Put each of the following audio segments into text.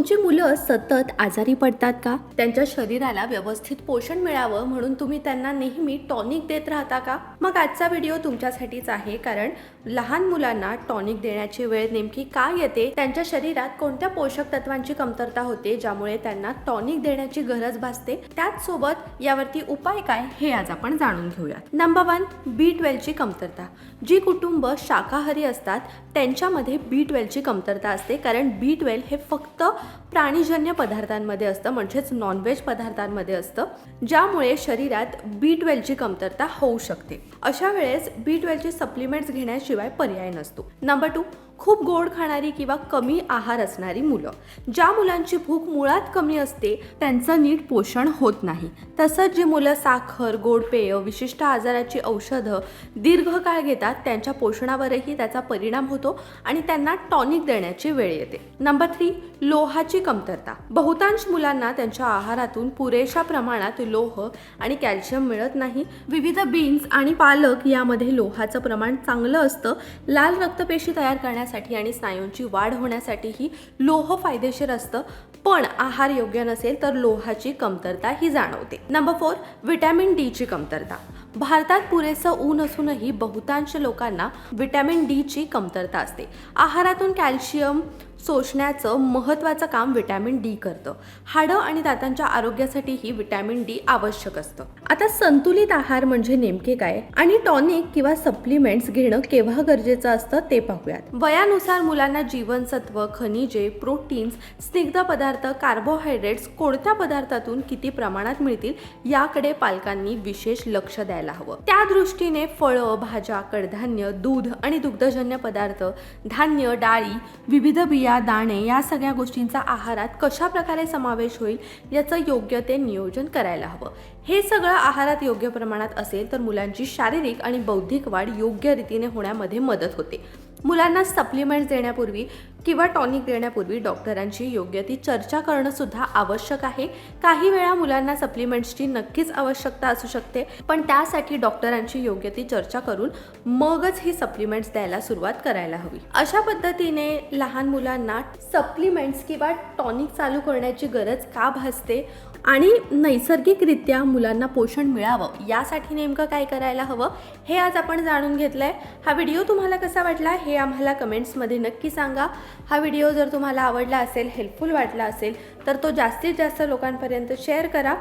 तुमची मुलं सतत आजारी पडतात का? त्यांच्या शरीराला व्यवस्थित पोषण मिळावं म्हणून तुम्ही त्यांना नेहमी टॉनिक देत राहता का? मग आजचा व्हिडिओ तुमच्यासाठीच आहे कारण लहान मुलांना टॉनिक देण्याची वेळ नेमकी काय येते? त्यांच्या शरीरात कोणत्या पोषक तत्वांची कमतरता होते ज्यामुळे त्यांना टॉनिक देण्याची गरज भासते? त्याच सोबत यावरती उपाय काय हे आज आपण जाणून घेऊयात. नंबर वन बी ट्वेल्वची कमतरता. जी कुटुंब शाकाहारी असतात त्यांच्यामध्ये बी ट्वेल्वची कमतरता असते कारण बी ट्वेल्व हे फक्त प्राणीजन्य पदार्थांमध्ये असतं म्हणजेच नॉनव्हेज पदार्थांमध्ये असतं ज्यामुळे शरीरात बी ट्वेल्वची कमतरता होऊ शकते. अशा वेळेस बी ट्वेल्वचे सप्लिमेंट्स घेण्याशिवाय पर्याय नसतो. नंबर टू खूप गोड खाणारी किंवा कमी आहार असणारी मुलं. ज्या मुलांची भूक मुळात कमी असते त्यांचं नीट पोषण होत नाही. तसंच जी मुलं साखर गोड पेय विशिष्ट आजाराची औषधं दीर्घकाळ घेतात त्यांच्या पोषणावरही त्याचा परिणाम होतो आणि त्यांना टॉनिक देण्याची वेळ येते. नंबर थ्री लोहा लोहाची कमतरता. बहुतांश मुलांना त्यांच्या आहारातून पुरेशा प्रमाणात लोह आणि कॅल्शियम मिळत नाही. विविध बीन्स आणि पालक यामध्ये लोहाचं प्रमाण चांगलं असतं. लाल रक्तपेशी तयार करण्यासाठी आणि स्नायूंची वाढ होण्यासाठीही लोह फायदेशीर असतं. पण आहार योग्य नसेल तर लोहाची कमतरता ही जाणवते. नंबर फोर व्हिटॅमिन डीची कमतरता. भारतात पुरेसं ऊन असूनही बहुतांश लोकांना व्हिटॅमिन डीची कमतरता असते. आहारातून कॅल्शियम शोषण्याचं महत्त्वाचं काम विटॅमिन डी करतं. हाडं आणि दातांच्या आरोग्यासाठीही विटॅमिन डी आवश्यक असतं. आता संतुलित आहार म्हणजे नेमके काय? आणि टॉनिक किंवा सप्लिमेंट्स घेणं केव्हा गरजेचं असतं ते पाहूयात. वयानुसार मुलांना जीवनसत्व खनिजे प्रोटीन्स स्निग्ध पदार्थ कार्बोहायड्रेट्स कोणत्या पदार्थातून किती प्रमाणात मिळतील याकडे पालकांनी विशेष लक्ष द्यायला हवं. त्या दृष्टीने फळं भाज्या कडधान्य दूध आणि दुग्धजन्य पदार्थ धान्य डाळी विविध बिया दाणे या सगळ्या गोष्टींचा आहारात कशा प्रकारे समावेश होईल याचं योग्य ते नियोजन करायला हवं. हे सगळं आहारात योग्य प्रमाणात असेल तर मुलांची शारीरिक आणि बौद्धिक वाढ योग्य रीतीने होण्यामध्ये मदत होते. मुलांना सप्लिमेंट्स देण्यापूर्वी किंवा टॉनिक देण्यापूर्वी डॉक्टरांची योग्य ती चर्चा करणं सुद्धा आवश्यक आहे. काही वेळा मुलांना सप्लिमेंट्सची नक्कीच आवश्यकता असू शकते पण त्यासाठी डॉक्टरांची योग्य ती चर्चा करून मगच ही सप्लिमेंट्स द्यायला सुरुवात करायला हवी. अशा पद्धतीने लहान मुलांना सप्लिमेंट्स किंवा टॉनिक चालू करण्याची गरज का भासते आणि नैसर्गिकरित्या मुलांना पोषण मिळावं यासाठी नेमकं काय करायला हवं हे आज आपण जाणून घेतलं आहे हा व्हिडिओ तुम्हाला कसा वाटला हे आम्हाला कमेंट्समध्ये नक्की सांगा. हा व्हिडिओ जर तुम्हाला आवडला असेल हेल्पफुल वाटला असेल तर तो जास्तीत जास्त लोकांपर्यंत शेअर करा.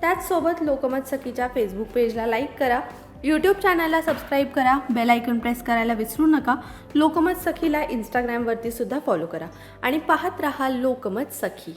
त्याचसोबत लोकमत सखीच्या फेसबुक पेजला लाईक करा. यूट्यूब चॅनलला सबस्क्राईब करा. बेल आयकन प्रेस करायला विसरू नका. लोकमत सखीला इंस्टाग्रामवरती सुद्धा फॉलो करा. आणि पाहत राहा लोकमत सखी.